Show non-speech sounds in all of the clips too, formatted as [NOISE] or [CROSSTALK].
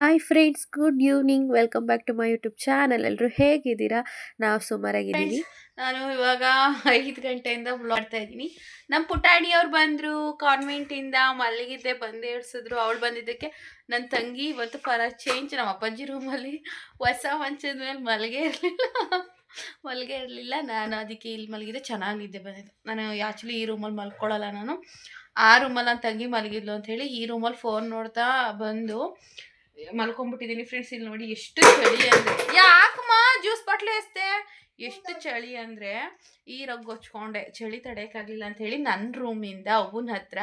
Hi friends good evening welcome back to my YouTube channel ಎಲ್ಲರೂ ಹೇಗಿದ್ದೀರಾ? ನಾವು ಸುಮಾರಾಗಿದ್ದೀವಿ. ನಾನು ಇವಾಗ ಐದು ಗಂಟೆಯಿಂದ ಮಾಡ್ತಾ ಇದ್ದೀನಿ. ನಮ್ಮ ಪುಟಾಣಿ ಅವ್ರು ಬಂದರು ಕಾನ್ವೆಂಟಿಂದ ಮಲಗಿದ್ದೆ ಬಂದು ಏಳ್ಸಿದ್ರು ಅವಳು ಬಂದಿದ್ದಕ್ಕೆ ನನ್ನ ತಂಗಿ ಇವತ್ತು ಫರ ಚೇಂಜ್ ನಮ್ಮ ಅಪ್ಪಾಜಿ ರೂಮಲ್ಲಿ ಹೊಸ ಮಂಚದ ಮೇಲೆ ಮಲಗೆ ಇರಲಿಲ್ಲ. ಮಲಗೇ ಇರಲಿಲ್ಲ. ನಾನು ಅದಕ್ಕೆ ಇಲ್ಲಿ ಮಲಗಿದ್ದೆ ಚೆನ್ನಾಗಿದ್ದೆ ಬಂದಿದ್ದು ನಾನು ಆ್ಯಕ್ಚುಲಿ ಈ ರೂಮಲ್ಲಿ ಮಲ್ಕೊಳ್ಳಲ್ಲ ನಾನು. ಆ ರೂಮಲ್ಲಿ ನನ್ನ ತಂಗಿ ಮಲಗಿದ್ಲು ಅಂತ ಹೇಳಿ ಈ ರೂಮಲ್ಲಿ ಫೋನ್ ನೋಡ್ತಾ ಬಂದು ಮಲ್ಕೊಂಡ್ಬಿಟ್ಟಿದ್ದೀನಿ ಫ್ರೆಂಡ್ಸ್ ಇಲ್ಲಿ ನೋಡಿ ಎಷ್ಟು ಚಳಿ ಅಂದರೆ. ಯಾಕಮ್ಮ ಜ್ಯೂಸ್ ಬಾಟ್ಲಿ ಎಸ್ತೆ? ಎಷ್ಟು ಚಳಿ ಅಂದರೆ ಈ ರಗ್ ಹೊಚ್ಕೊಂಡೆ ಚಳಿ ತಡೆಯೋಕ್ಕಾಗಲಿಲ್ಲ ಅಂತ ಹೇಳಿ ನನ್ನ ರೂಮಿಂದ ಅವನ ಹತ್ರ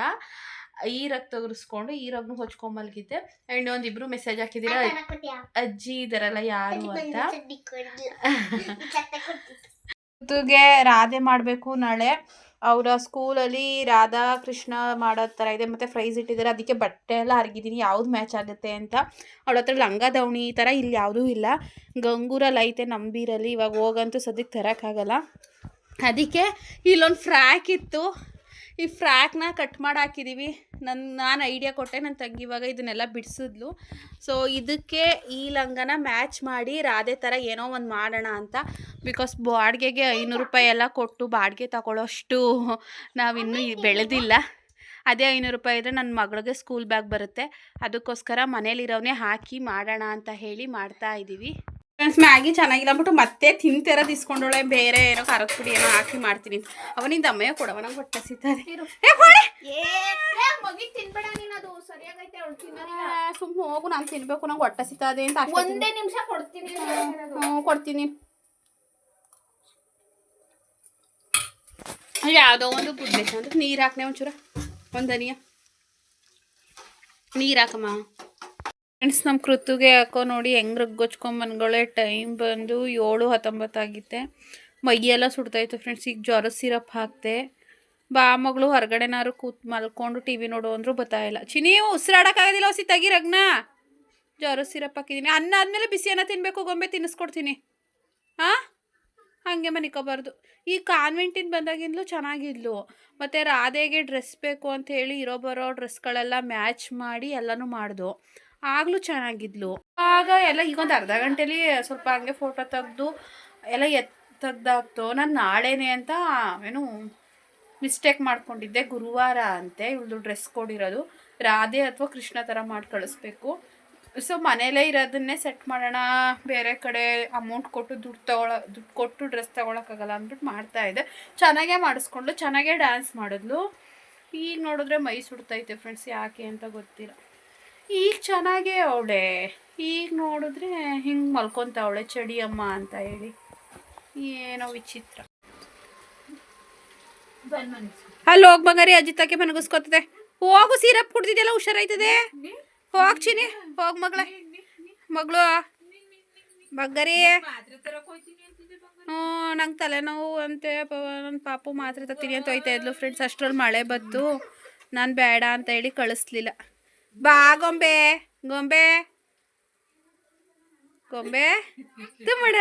ಈ ರಗ್ ತಗರಿಸ್ಕೊಂಡು ಈ ರಗ್ನು ಹೊಚ್ಕೊಂಡ್ ಮಲಗಿದ್ದೆ. ಆ್ಯಂಡ್ ಒಂದಿಬ್ರು ಮೆಸೇಜ್ ಹಾಕಿದ್ದೀರಾ? ಅಜ್ಜಿ ಇದಾರಲ್ಲ ಯಾರು ಅಂತ. [LAUGHS] ರಾಧೆ ಮಾಡಬೇಕು ನಾಳೆ. ಅವರ ಸ್ಕೂಲಲ್ಲಿ ರಾಧಾ ಕೃಷ್ಣ ಮಾಡೋ ಥರ ಇದೆ. ಮತ್ತು ಫ್ರೈಸ್ ಇಟ್ಟಿದ್ದಾರೆ. ಅದಕ್ಕೆ ಬಟ್ಟೆ ಎಲ್ಲ ಹರಿಗಿದ್ದೀನಿ ಯಾವ್ದು ಮ್ಯಾಚ್ ಆಗುತ್ತೆ ಅಂತ ಅವಳ ಹತ್ರ ಲಂಗ ದಾವಣಿ ಈ ಥರ ಇಲ್ಲಿ ಯಾವುದೂ ಇಲ್ಲ. ಗಂಗೂರಲ್ಲಿ ಐತೆ ನಂಬೀರಲ್ಲಿ. ಇವಾಗ ಹೋಗಂತೂ ಸದ್ಯಕ್ಕೆ ತರೋಕ್ಕಾಗಲ್ಲ ಅದಕ್ಕೆ ಇಲ್ಲೊಂದು ಫ್ರ್ಯಾಕ್ ಇತ್ತು. ಈ ಫ್ರ್ಯಾಕ್ನ ಕಟ್ ಮಾಡಿ ಹಾಕಿದ್ದೀವಿ ನನ್ನ ನಾನು ಐಡಿಯಾ ಕೊಟ್ಟೆ ನನ್ನ ತಂಗಿ ಇವಾಗ ಇದನ್ನೆಲ್ಲ ಬಿಡಿಸಿದ್ಲು. ಸೊ ಇದಕ್ಕೆ ಈ ಲಂಗನ ಮ್ಯಾಚ್ ಮಾಡಿ ರಾಧೆ ಥರ ಏನೋ ಒಂದು ಮಾಡೋಣ ಅಂತ. ಬಿಕಾಸ್ ಬಾಡಿಗೆಗೆ ಐನೂರು ರೂಪಾಯಿ ಎಲ್ಲ ಕೊಟ್ಟು ಬಾಡಿಗೆ ತಗೊಳ್ಳೋಷ್ಟು ನಾವಿನ್ನೂ ಬೆಳೆದಿಲ್ಲ. ಅದೇ ಐನೂರು ರೂಪಾಯಿ ಇದ್ದರೆ ನನ್ನ ಮಗಳಿಗೆ ಸ್ಕೂಲ್ ಬ್ಯಾಗ್ ಬರುತ್ತೆ. ಅದಕ್ಕೋಸ್ಕರ ಮನೇಲಿರೋನೇ ಹಾಕಿ ಮಾಡೋಣ ಅಂತ ಹೇಳಿ ಮಾಡ್ತಾ ಇದ್ದೀವಿ ಫ್ರೆಂಡ್ಸ್ ಮ್ಯಾಗಿ ಚೆನ್ನಾಗಿಲ್ಲ ಅಂದ್ಬಿಟ್ಟು ಮತ್ತೆ ತಿಂತಿರೋದು ಇಸ್ಕೊಂಡೋಳೆ ಬೇರೆ ಏನೋ ಖಾರದ ಪುಡಿ ಏನೋ ಹಾಕಿ ಮಾಡ್ತೀನಿ ಅವನಿಂದ ಅಮ್ಮಯ್ಯ ಕೊಡವ ನಂಗೆ ಹೊಟ್ಟೆ ಸಿಗ್ತಾರೆ ಸುಮ್ಮನೆ ಹೋಗು ನಾನು ತಿನ್ಬೇಕು ನಂಗೆ ಹೊಟ್ಟೆ ಸಿಗ್ತದೆ ಅಂತ ಒಂದೇ ನಿಮಿಷ ಕೊಡ್ತೀನಿ ಹ್ಞೂ ಕೊಡ್ತೀನಿ. ಯಾವುದೋ ಒಂದು ಗುಡ್ಡೆ ಅಂದ್ರೆ ನೀರು ಹಾಕ್ನೆ ಒಂಚೂರ. ಒಂದು ಧನಿಯ. ನೀರು ಹಾಕಮ್ಮ. ಫ್ರೆಂಡ್ಸ್ ನಮ್ಮ ಕೃತುಗೆ ಹಾಕೋ ನೋಡಿ ಹೆಂಗೆ ರಗ್ಗೊಚ್ಕೊಂಬನ್ಗಳೇ ಟೈಮ್ ಬಂದು ಏಳು ಹತ್ತೊಂಬತ್ತು ಆಗಿತ್ತೆ. ಮೈಯೆಲ್ಲ ಸುಡ್ತಾಯಿತ್ತು ಫ್ರೆಂಡ್ಸ್ ಈಗ ಜ್ವರ ಸಿರಪ್ ಹಾಕ್ತೆ ಬಾ ಮಗಳು, ಹೊರಗಡೆನಾರು ಕೂತ್ ಮಲ್ಕೊಂಡು ಟಿ ವಿ ನೋಡು ಅಂದ್ರು ಇಲ್ಲ. ಚಿನಿ ಉಸಿರಾಡೋಕ್ಕಾಗೋದಿಲ್ಲ ಹೊಸಿ, ತಗಿ ರಗ್ನ. ಜ್ವರ ಸಿರಪ್ ಹಾಕಿದ್ದೀನಿ ಅನ್ನ ಆದಮೇಲೆ ಬಿಸಿ ಅನ್ನ ತಿನ್ನಬೇಕು ಗೊಂಬೆ ತಿನ್ನಿಸ್ಕೊಡ್ತೀನಿ. ಹಾಂ ಹಾಗೆ ಮನಿಕೋಬಾರ್ದು. ಈ ಕಾನ್ವೆಂಟಿಂದ ಬಂದಾಗಿಂದಲೂ ಚೆನ್ನಾಗಿದ್ಲು. ಮತ್ತು ರಾಧೆಗೆ ಡ್ರೆಸ್ ಬೇಕು ಅಂತ ಹೇಳಿ ಇರೋ ಬರೋ ಡ್ರೆಸ್ಗಳೆಲ್ಲ ಮ್ಯಾಚ್ ಮಾಡಿ ಎಲ್ಲನೂ ಮಾಡ್ದು. ಆಗಲೂ ಚೆನ್ನಾಗಿದ್ಲು. ಆಗ ಎಲ್ಲ ಈಗೊಂದು ಅರ್ಧ ಗಂಟೆಲಿ ಸ್ವಲ್ಪ ಹಂಗೆ ಫೋಟೋ ತೆಗೆದು ಎಲ್ಲ ಎತ್ ನಾನು ನಾಳೆನೇ ಅಂತ ಏನು ಮಿಸ್ಟೇಕ್ ಮಾಡ್ಕೊಂಡಿದ್ದೆ. ಗುರುವಾರ ಅಂತೆ ಇವಳದು ಡ್ರೆಸ್ ಕೊಡಿರೋದು ರಾಧೆ ಅಥವಾ ಕೃಷ್ಣ ಥರ ಮಾಡಿ ಕಳಿಸ್ಬೇಕು. ಸೊ ಮನೇಲೇ ಇರೋದನ್ನೇ ಸೆಟ್ ಮಾಡೋಣ. ಬೇರೆ ಕಡೆ ಅಮೌಂಟ್ ಕೊಟ್ಟು ದುಡ್ಡು ತಗೊಳ, ದುಡ್ಡು ಕೊಟ್ಟು ಡ್ರೆಸ್ ತೊಗೊಳಕ್ಕಾಗಲ್ಲ ಅಂದ್ಬಿಟ್ಟು ಮಾಡ್ತಾ ಇದ್ದೆ. ಚೆನ್ನಾಗೇ ಮಾಡಿಸ್ಕೊಂಡು ಚೆನ್ನಾಗೇ ಡ್ಯಾನ್ಸ್ ಮಾಡಿದ್ಲು. ಈಗ ನೋಡಿದ್ರೆ ಮೈ ಸುಡ್ತೈತೆ ಫ್ರೆಂಡ್ಸ್ ಯಾಕೆ ಅಂತ ಗೊತ್ತಿಲ್ಲ. ಈಗ ಚೆನ್ನಾಗೇ ಅವಳೆ. ಈಗ ನೋಡಿದ್ರೆ ಹಿಂಗೆ ಮಲ್ಕೊತಾವಳೆ ಚಡಿ ಅಮ್ಮ ಅಂತ ಹೇಳಿ. ಏನೋ ವಿಚಿತ್ರ. ಅಲ್ಲಿ, ಹೋಗಿ ಬಂಗಾರಿ ಅಜಿತಕ್ಕೆ ಮನಗಿಸ್ಕೊತದೆ. ಹೋಗು, ಸೀರಪ್ ಕುಡ್ದಿದೆಯಲ್ಲ, ಹುಷಾರಾಯ್ತದೆ? ಹೋಗ್ತೀನಿ ಹೋಗ್ ಮಗಳೇ. ಮಗಳು, ಬಂಗಾರಿ. ಹ್ಞೂ, ನಂಗೆ ತಲೆನೋವು ಅಂತೆ ನನ್ನ ಪಾಪು ಮಾತ್ರೆ ತತ್ತೀನಿ ಅಂತ ಹೋಯ್ತಾ ಇದ್ಲು ಫ್ರೆಂಡ್ಸ್ ಅಷ್ಟರಲ್ಲಿ ಮಳೆ ಬಂತು. ನಾನು ಬೇಡ ಅಂತ ಹೇಳಿ ಕಳಿಸ್ಲಿಲ್ಲ. ಬಾ ಗೊಂಬೆ ಗೊಂಬೆ ಗೊಂಬೆ ತುಮಡ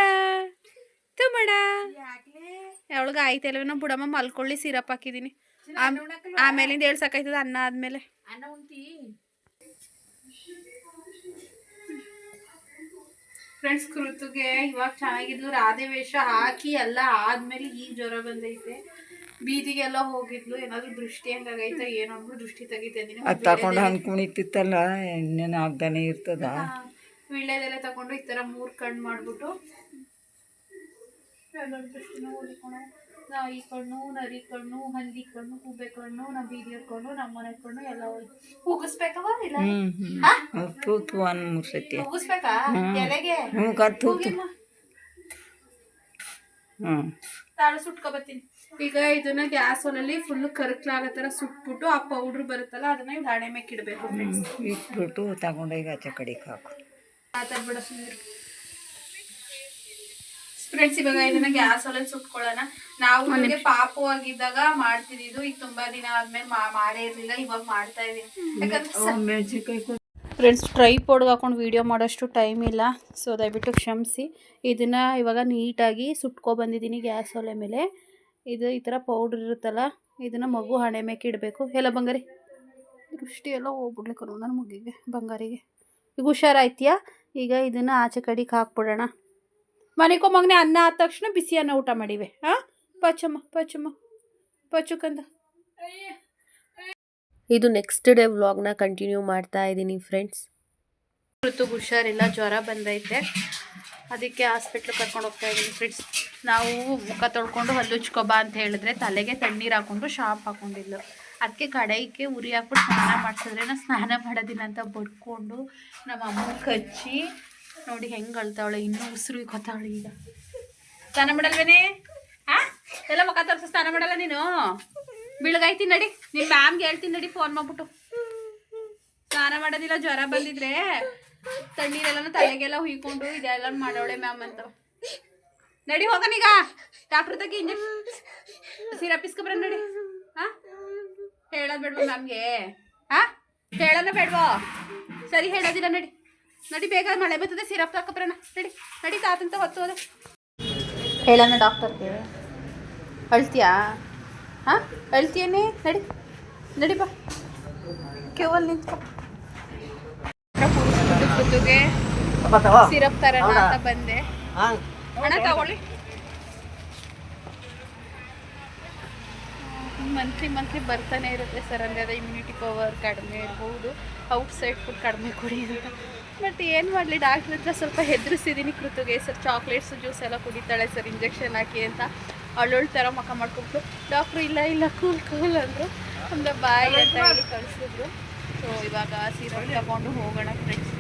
ತುಮಡ. ಅವಳಿಗೆ ಆಯ್ತಲ್ವೇನೋ ಬುಡಮ್ಮ ಮಲ್ಕೊಳ್ಳಿ, ಸಿರಪ್ ಹಾಕಿದ್ದೀನಿ. ಆಮ್- ಆಮೇಲಿಂದ ಹೇಳ್ಸಕ್ಕಾಯ್ತದ ಅನ್ನ ಆದ್ಮೇಲೆ. ಫ್ರೆಂಡ್ಸ್ ಕೃತುಗೆ ಇವಾಗ ಚೆನ್ನಾಗಿದ್ದು ರಾಧೆ ವೇಷ ಹಾಕಿ ಎಲ್ಲ ಆದ್ಮೇಲೆ ಈಗ ಜ್ವರ ಬಂದೈತೆ. ಬೀದಿಗೆಲ್ಲ ಹೋಗಿದ್ಲು ಏನಾದ್ರು ದೃಷ್ಟಿ ಹಂಗಾಗೈತೆ ಏನೋ ಅಂದ್ಬಿಟ್ಟು ದೃಷ್ಟಿ ತೆಗಿತಿದ್ದೀನಿ ಅದು ತಗೊಂಡು ಹಂಗೆ ಕುಣಿತಿತ್ತಲ್ಲ ಇನ್ನೇನು ಆಗ್ದಾನೆ ಇರ್ತದ? ವೀಳ್ಯದೆಲೆ ತಗೊಂಡು ಈ ಥರ ಮೂರು ಕಣ್ಣು ಮಾಡ್ಬಿಟ್ಟು ದೃಷ್ಟಿನೂ ಹೊಡಿಕೊಂಡು ನಾಯಿ ಕಣ್ಣು ನರಿ ಕಣ್ಣು ಹಂದಿ ಕಣ್ಣು ಕುಬ್ಬೆ ಕಣ್ಣು ನಮ್ಮ ಬೀದಿಯ ಕಣ್ಣು ನಮ್ಮ ಮನೆ ಕಣ್ಣು ಎಲ್ಲ ಹೋಗಿಸ್ಬೇಕವ ಇಲ್ಲ? ತೂತು ಒಂದು ಮೂರು ಸತಿ. ಹೋಗಿಸ್ಬೇಕಾ ಎಲೆಗೆ? ಹ್ಞೂ ಕತ್ತು ಹ್ಞೂ ತಾಳು ಸುಟ್ಕೊಬತ್ತೀನಿ ಈಗ ಇದನ್ನ ಗ್ಯಾಸ್ ಒಲಲ್ಲಿ ಫುಲ್ ಕರಕ್ಲಾಗೋ ಥರ ಸುಟ್ಬಿಟ್ಟು ಆ ಪೌಡ್ರ್ ಬರುತ್ತಲ್ಲ ಅದನ್ನ ಈಗ ದಾಣೆ ಮೇಲೆ ಇಡಬೇಕು ಇಟ್ಬಿಟ್ಟು ಈಗ ಆಚೆ ಕಡೆಗೆ ಹಾಕು. ಸುಮ್ಮನೆ ಫ್ರೆಂಡ್ಸ್ ಇವಾಗ ಇದನ್ನ ಗ್ಯಾಸ್ ಒಲೆ ಸುಟ್ಕೊಳ್ಳೋಣ. ನಾವು ನನಗೆ ಪಾಪು ಆಗಿದ್ದಾಗ ಮಾಡ್ತಿದ್ದು ಈಗ ತುಂಬಾ ದಿನ ಆದ್ಮೇಲೆ ಮಾಡೇ ಇರ್ಲಿಲ್ಲ ಇವಾಗ ಮಾಡ್ತಾ ಇದೀನಿ. ಯಾಕಂದ್ರೆ ಫ್ರೆಂಡ್ಸ್ ಟ್ರೈ ಪೌಡರ್ ಹಾಕೊಂಡು ವೀಡಿಯೋ ಮಾಡೋಷ್ಟು ಟೈಮ್ ಇಲ್ಲ. ಸೊ ದಯವಿಟ್ಟು ಕ್ಷಮಿಸಿ. ಇದನ್ನು ಇವಾಗ ನೀಟಾಗಿ ಸುಟ್ಕೊ ಬಂದಿದ್ದೀನಿ ಗ್ಯಾಸ್ ಒಲೆ ಮೇಲೆ. ಇದು ಈ ಥರ ಪೌಡ್ರ್ ಇರುತ್ತಲ್ಲ ಇದನ್ನು ಮಗು ಹಣೆ ಮೇಕೆ ಇಡಬೇಕು. ಎಲ್ಲ ಬಂಗಾರಿ? ದೃಷ್ಟಿ ಎಲ್ಲ ಹೋಗ್ಬಿಡ್ಲಿಕ್ಕೆ ನನ್ನ ಮಗಿಗೆ ಬಂಗಾರಿಗೆ. ಈಗ ಹುಷಾರಾಯ್ತೀಯಾ? ಈಗ ಇದನ್ನು ಆಚೆ ಕಡೆಗೆ ಹಾಕ್ಬಿಡೋಣ. ಮನೆಗೋ ಮಗನೇ ಅನ್ನ ಆದ ತಕ್ಷಣ ಬಿಸಿ ಅನ್ನ ಊಟ ಮಾಡಿವೆ. ಹಾಂ ಪಚಮ್ಮ ಪಚಮ್ಮ. ಪಚುಕಂದ ಇದು ನೆಕ್ಸ್ಟ್ ಡೇ ವ್ಲಾಗ್ನ ಕಂಟಿನ್ಯೂ ಮಾಡ್ತಾ ಇದ್ದೀನಿ ಫ್ರೆಂಡ್ಸ್ ಋತುಗೆ ಹುಷಾರಿಲ್ಲ ಜ್ವರ ಬಂದೈತೆ. ಅದಕ್ಕೆ ಹಾಸ್ಪಿಟ್ಲಿಗೆ ಕರ್ಕೊಂಡು ಹೋಗ್ತಾ ಇದ್ದೀನಿ ಫ್ರೆಂಡ್ಸ್ ನಾವು ಮುಖ ತೊಳ್ಕೊಂಡು ಹಲ್ಲು ಉಚ್ಕೊಬಾ ಅಂತ ಹೇಳಿದ್ರೆ ತಲೆಗೆ ತಣ್ಣೀರು ಹಾಕೊಂಡು ಶಾಂಪ್ ಹಾಕೊಂಡಿದ್ಲು. ಅದಕ್ಕೆ ಕಡಾಯಿಗೆ ಉರಿ ಹಾಕ್ಬಿಟ್ಟು ಸ್ನಾನ ಮಾಡಿಸಿದ್ರೆ ನಾನು ಸ್ನಾನ ಮಾಡೋದಿಲ್ಲ ಅಂತ ಬಡ್ಕೊಂಡು ನಮ್ಮ ಅಮ್ಮನ ಕಚ್ಚಿ ನೋಡಿ ಹೆಂಗೆ ಅಳ್ತಾವಳೆ, ಇನ್ನೂ ಉಸಿರು ಕೊತ್ತಾವಳೆ ಈಗ. ಸ್ನಾನ ಮಾಡಲ್ವೇನೆ? ಹಾಂ ಎಲ್ಲ ಮುಖ ತೋರಿಸಿ ಸ್ನಾನ ಮಾಡಲ್ಲ ನೀನು? ಬೆಳಗಾಯ್ತೀನಿ ನಡಿ ನಿಮ್ಮ ಮ್ಯಾಮ್ಗೆ ಹೇಳ್ತೀನಿ ನಡಿ ಫೋನ್ ಮಾಡ್ಬಿಟ್ಟು. ಸ್ನಾನ ಮಾಡೋದಿಲ್ಲ, ಜ್ವರ ಬಂದಿದ್ರೆ ತಣ್ಣೀರೆಲ್ಲ ತಲೆಗೆಲ್ಲ ಹುಯ್ಕೊಂಡು ಇದೆಲ್ಲ ಮಾಡೋಳೆ ಮ್ಯಾಮ್ ಅಂತ. ನಡಿ ಹೋಗನೀಗ ಡಾಕ್ಟ್ರ್ ತಗಿ ಇಂಜೆಕ್ಷನ್ ಸಿರಪ್ ಇಸ್ಕೊಬ್ರ ನಡಿ. ಹಾ? ಹೇಳೋದು ಬೇಡ್ವಾ ಮ್ಯಾಮ್ಗೆ ಹಾ? ಹೇಳೋಣ ಬೇಡ್ವಾ? ಸರಿ ಹೇಳೋದಿಲ್ಲ, ನಡಿ. ನಡಿ, ಬೇಗ ಮಳೆ ಬರ್ತದೆ ಸಿರಪ್ ತಕೊಬ್ರಣ ನಡಿ ನಡಿ ತಾತಂತ ಹೊತ್ತು ಹೋದೆ. ಹೇಳೋಣ ಡಾಕ್ಟರ್ಗೆ ಅಳ್ತೀಯಾ? ಹಾಂ? ಅಳ್ತೀಯನೇ? ನಡಿ ನಡಿ ಬಾ. ಕ್ಯೂವಲ್ಲಿ ನಿಂತ್ಕೊ. ಕುತ್ತಿಗೆ ಸಿರಪ್ ತರೋಣ ಅಂತ ಬಂದೆ. ಹಣ ತಗೊಳ್ಳಿ. ಮಂತ್ಲಿ ಮಂತ್ಲಿ ಬರ್ತಾನೆ ಇರುತ್ತೆ ಸರ್ ಅಂದರೆ ಅದು ಇಮ್ಯುನಿಟಿ ಪವರ್ ಕಡಿಮೆ ಇರಬಹುದು ಔಟ್ಸೈಡ್ ಫುಡ್ ಕಡಿಮೆ ಕುಡಿ ಅಂತ. ಬಟ್ ಏನು ಮಾಡಲಿ? ಡಾಕ್ಟ್ರ್ ಹತ್ರ ಸ್ವಲ್ಪ ಹೆದರಿಸಿದ್ದೀನಿ ಕೃತುಗೆ ಸರ್ ಚಾಕ್ಲೇಟ್ಸು ಜ್ಯೂಸ್ ಎಲ್ಲ ಕುಡಿತಾಳೆ ಸರ್ ಇಂಜೆಕ್ಷನ್ ಹಾಕಿ ಅಂತ. ಅಳ್ಳೊಳ್ ಥರ ಮುಖ ಮಾಡ್ಕೊಬಿಟ್ಟು ಡಾಕ್ಟ್ರು ಇಲ್ಲ ಇಲ್ಲ ಕೂಲ್ ಕೂಲ್ ಅಂದರು. ಒಂದು ಬಾಯಿ ಅಂತ ಹೇಳಿ ಕಳಿಸಿದ್ರು. ಸೊ ಇವಾಗ ಸೀರೆ ತಗೊಂಡು ಹೋಗೋಣ ಫ್ರೆಂಡ್ಸ್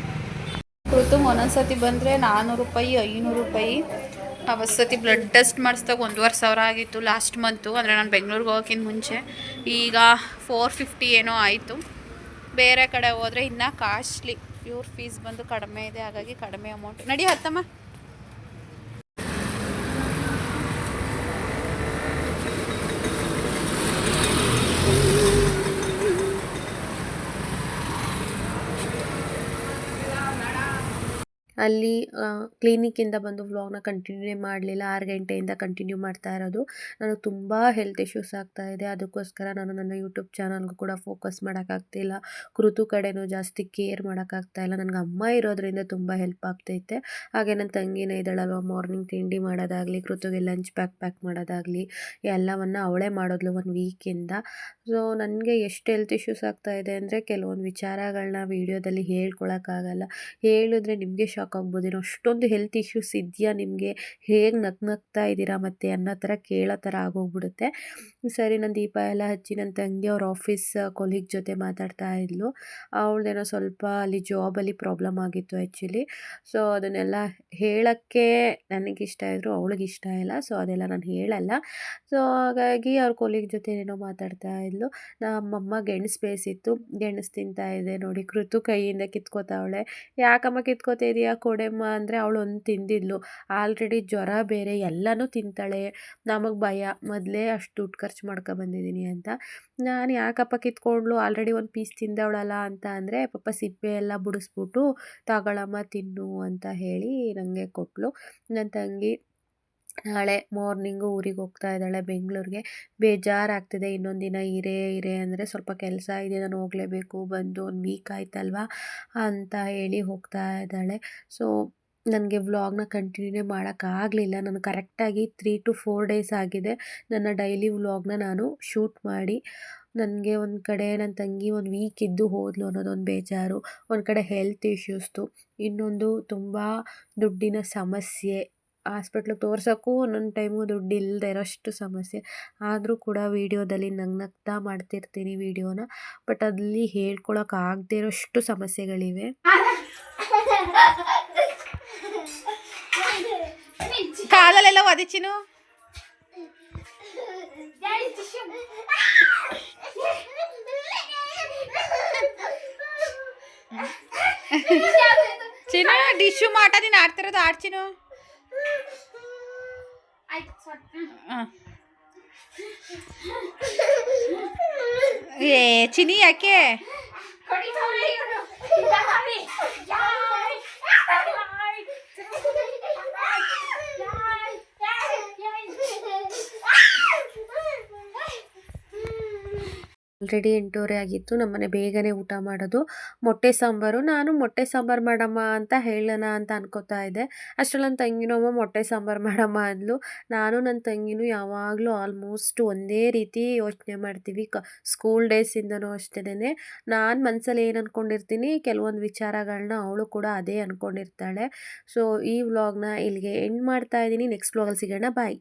ಕೃತುಂಗ್ ಒಂದೊಂದ್ಸತಿ ಬಂದರೆ ನಾನ್ನೂರು ರೂಪಾಯಿ, ಐನೂರು ರೂಪಾಯಿ. ಅವತ್ತು ಸತಿ ಬ್ಲಡ್ ಟೆಸ್ಟ್ ಮಾಡಿಸ್ದಾಗ ಒಂದೂವರೆ ಸಾವಿರ ಆಗಿತ್ತು ಲಾಸ್ಟ್ ಮಂತು ಅಂದರೆ ನಾನು ಬೆಂಗಳೂರಿಗೆ ಹೋಗೋಕ್ಕಿಂತ ಮುಂಚೆ. ಈಗ ಫೋರ್ ಫಿಫ್ಟಿ ಏನೋ ಆಯಿತು. ಬೇರೆ ಕಡೆ ಹೋದರೆ ಇನ್ನೂ ಕಾಸ್ಟ್ಲಿ ಇವ್ರ ಫೀಸ್ ಬಂದು ಕಡಿಮೆ ಇದೆ, ಹಾಗಾಗಿ ಕಡಿಮೆ ಅಮೌಂಟ್ ನಡಿ ಹತ್ತಮ್ಮ ಅಲ್ಲಿ ಕ್ಲಿನಿಕ್ಕಿಂದ ಬಂದು ವ್ಲಾಗ್ನ ಕಂಟಿನ್ಯೂ ಮಾಡಲಿಲ್ಲ. ಆರು ಗಂಟೆಯಿಂದ ಕಂಟಿನ್ಯೂ ಮಾಡ್ತಾ ಇರೋದು. ನನಗೆ ತುಂಬ ಹೆಲ್ತ್ ಇಶ್ಯೂಸ್ ಆಗ್ತಾ ಇದೆ. ಅದಕ್ಕೋಸ್ಕರ ನಾನು ನನ್ನ ಯೂಟ್ಯೂಬ್ ಚಾನಲ್ಗೂ ಕೂಡ ಫೋಕಸ್ ಮಾಡೋಕ್ಕಾಗ್ತಿಲ್ಲ ಕೃತು ಕಡೆನೂ ಜಾಸ್ತಿ ಕೇರ್ ಮಾಡೋಕ್ಕಾಗ್ತಾ ಇಲ್ಲ. ನನಗೆ ಅಮ್ಮ ಇರೋದ್ರಿಂದ ತುಂಬ ಹೆಲ್ಪ್ ಆಗ್ತೈತೆ. ಹಾಗೆ ನನ್ನ ತಂಗಿನ ಇದ್ದಾಳಲ್ವ ಮಾರ್ನಿಂಗ್ ತಿಂಡಿ ಮಾಡೋದಾಗಲಿ, ಕೃತುಗೆ ಲಂಚ್ ಪ್ಯಾಕ್ ಪ್ಯಾಕ್ ಮಾಡೋದಾಗಲಿ, ಎಲ್ಲವನ್ನು ಅವಳೇ ಮಾಡೋದ್ಲು ಒಂದು ವೀಕಿಂದ ಸೊ ನನಗೆ ಎಷ್ಟು ಹೆಲ್ತ್ ಇಶ್ಯೂಸ್ ಆಗ್ತಾ ಇದೆ ಅಂದರೆ, ಕೆಲವೊಂದು ವಿಚಾರಗಳನ್ನ ವೀಡಿಯೋದಲ್ಲಿ ಹೇಳ್ಕೊಳಕ್ಕಾಗಲ್ಲ ಹೇಳಿದ್ರೆ ನಿಮಗೆ ಶಾಕ್ ಆಗ್ಬೋದೇನೋ ಅಷ್ಟೊಂದು ಹೆಲ್ತ್ ಇಶ್ಯೂಸ್ ಇದೆಯಾ ನಿಮಗೆ? ಹೇಗೆ ನಗ್ ನಗ್ತಾ ಇದ್ದೀರಾ ಮತ್ತೆ? ಅನ್ನೋ ಥರ ಕೇಳೋ ಥರ ಆಗೋಗ್ಬಿಡುತ್ತೆ. ಸರಿ ನನ್ನ ದೀಪ ಎಲ್ಲ ಹಚ್ಚಿ ನನ್ನ ತಂಗಿ ಅವ್ರ ಆಫೀಸ್ ಕೊಲೀಗ್ ಜೊತೆ ಮಾತಾಡ್ತಾ ಇದ್ಲು. ಅವಳದೇನೋ ಸ್ವಲ್ಪ ಅಲ್ಲಿ ಜಾಬಲ್ಲಿ ಪ್ರಾಬ್ಲಮ್ ಆಗಿತ್ತು ಆ್ಯಕ್ಚುಲಿ ಸೊ ಅದನ್ನೆಲ್ಲ ಹೇಳೋಕ್ಕೆ ನನಗಿಷ್ಟ ಇದ್ದರು ಅವಳಿಗೆ ಇಷ್ಟ ಇಲ್ಲ. ಸೊ ಅದೆಲ್ಲ ನಾನು ಹೇಳಲ್ಲ. ಸೊ ಹಾಗಾಗಿ ಅವ್ರ ಕೊಲೀಗ್ ಜೊತೆ ಏನೋ ಮಾತಾಡ್ತಾ ಇದ್ಲು. ನಮ್ಮಮ್ಮ ಗೆಣಸು ಬೇಯಿಸಿತ್ತು. ಗೆಣಸು ತಿಂತಾ ಇದೆ ನೋಡಿ. ಕೃತು ಕೈಯಿಂದ ಕಿತ್ಕೋತಾವಳೆ. ಯಾಕಮ್ಮ ಕಿತ್ಕೋತಾ ಇದೀಯಾ? ಕೊಡೆಮ್ಮ ಅಂದರೆ ಅವಳು ಒಂದು ತಿಂದಿದ್ಲು. ಆಲ್ರೆಡಿ ಜ್ವರ ಬೇರೆ ಎಲ್ಲನೂ ತಿಂತಾಳೆ. ನಮಗೆ ಭಯ. ಮೊದಲೇ ಅಷ್ಟು ದುಡ್ಡು ಖರ್ಚು ಮಾಡ್ಕೊ ಬಂದಿದ್ದೀನಿ ಅಂತ. ನಾನು ಯಾಕಪ್ಪ ಕಿತ್ಕೊಂಡ್ಲು ಆಲ್ರೆಡಿ ಒಂದು ಪೀಸ್ ತಿಂದವಳಲ್ಲ ಅಂತ ಅಂದರೆ ಪಾಪ ಸಿಪ್ಪೆ ಎಲ್ಲ ಬಿಡಿಸ್ಬಿಟ್ಟು ತಗೊಳಮ್ಮ ತಿನ್ನು ಅಂತ ಹೇಳಿ ನನಗೆ ಕೊಟ್ಟಳು ನನ್ನ ತಂಗಿ ನಾಳೆ ಮಾರ್ನಿಂಗು ಊರಿಗೆ ಹೋಗ್ತಾ ಇದ್ದಾಳೆ ಬೆಂಗಳೂರಿಗೆ. ಬೇಜಾರಾಗ್ತಿದೆ, ಇನ್ನೊಂದು ದಿನ ಇರೇ ಇರೇ ಅಂದರೆ ಸ್ವಲ್ಪ ಕೆಲಸ ಇದೆ, ನಾನು ಹೋಗಲೇಬೇಕು, ಬಂದು ಒಂದು ವೀಕ್ ಆಯ್ತಲ್ವಾ ಅಂತ ಹೇಳಿ ಹೋಗ್ತಾ ಇದ್ದಾಳೆ. ಸೊ ನನಗೆ ವ್ಲಾಗ್ನ ಕಂಟಿನ್ಯೂ ಮಾಡೋಕ್ಕಾಗಲಿಲ್ಲ ನಾನು ಕರೆಕ್ಟಾಗಿ ತ್ರೀ ಟು ಫೋರ್ ಡೇಸ್ ಆಗಿದೆ. ನನ್ನ ಡೈಲಿ ವ್ಲಾಗ್ನ ನಾನು ಶೂಟ್ ಮಾಡಿ, ನನಗೆ ಒಂದು ಕಡೆ ನನ್ನ ತಂಗಿ ಒಂದು ವೀಕ್ ಇದ್ದು ಹೋದ್ಲು ಅನ್ನೋದೊಂದು ಬೇಜಾರು, ಒಂದು ಕಡೆ ಹೆಲ್ತ್ ಇಶ್ಯೂಸ್ದು ಇನ್ನೊಂದು ತುಂಬ ದುಡ್ಡಿನ ಸಮಸ್ಯೆ. ಹಾಸ್ಪಿಟ್ಲಿಗೆ ತೋರ್ಸೋಕ್ಕೂ ಒಂದೊಂದು ಟೈಮು ದುಡ್ಡು ಇಲ್ಲದೆ ಇರೋಷ್ಟು ಸಮಸ್ಯೆ. ಆದರೂ ಕೂಡ ವೀಡಿಯೋದಲ್ಲಿ ನಂಗೆ ನಗ್ತಾ ಮಾಡ್ತಿರ್ತೀನಿ ವೀಡಿಯೋನ, ಬಟ್ ಅಲ್ಲಿ ಹೇಳ್ಕೊಳಕ್ಕೆ ಆಗದೆ ಇರೋಷ್ಟು ಸಮಸ್ಯೆಗಳಿವೆ. ಕಾಲಲ್ಲೆಲ್ಲ ಒದಿಚಿನು ಚಿನ್ನು? ಡಿಶು ಮಾಟ ನೀನು ಆಡ್ತಿರೋದು ಆಡ್ಚಿನು ಏ ಚಿನಿ ಯಾಕೆ? ಆಲ್ರೆಡಿ ಎಂಟೂವರೆ ಆಗಿತ್ತು. ನಮ್ಮನೆ ಬೇಗನೆ ಊಟ ಮಾಡೋದು. ಮೊಟ್ಟೆ ಸಾಂಬಾರು. ನಾನು ಮೊಟ್ಟೆ ಸಾಂಬಾರು ಮಾಡಮ್ಮ ಅಂತ ಹೇಳೋಣ ಅಂತ ಅನ್ಕೋತಾ ಇದ್ದೆ. ಅಷ್ಟರಲ್ಲಿ ನನ್ನ ತಂಗಿನೂ ಮೊಟ್ಟೆ ಸಾಂಬಾರು ಮಾಡಮ್ಮ ಅಂದ್ಲು. ನಾನು ನನ್ನ ತಂಗಿನೂ ಯಾವಾಗಲೂ ಆಲ್ಮೋಸ್ಟ್ ಒಂದೇ ರೀತಿ ಯೋಚನೆ ಮಾಡ್ತೀವಿ. ಕ ಸ್ಕೂಲ್ ಡೇಸಿಂದನೂ ಅಷ್ಟೇನೆ. ನಾನು ಮನಸ್ಸಲ್ಲಿ ಏನು ಅಂದ್ಕೊಂಡಿರ್ತೀನಿ ಕೆಲವೊಂದು ವಿಚಾರಗಳನ್ನ ಅವಳು ಕೂಡ ಅದೇ ಅಂದ್ಕೊಂಡಿರ್ತಾಳೆ ಸೊ ಈ ವ್ಲಾಗ್ನ ಇಲ್ಲಿಗೆ ಎಂಡ್ ಮಾಡ್ತಾ ಇದ್ದೀನಿ. ನೆಕ್ಸ್ಟ್ ವ್ಲಾಗಲ್ಲಿ ಸಿಗೋಣ. ಬಾಯ್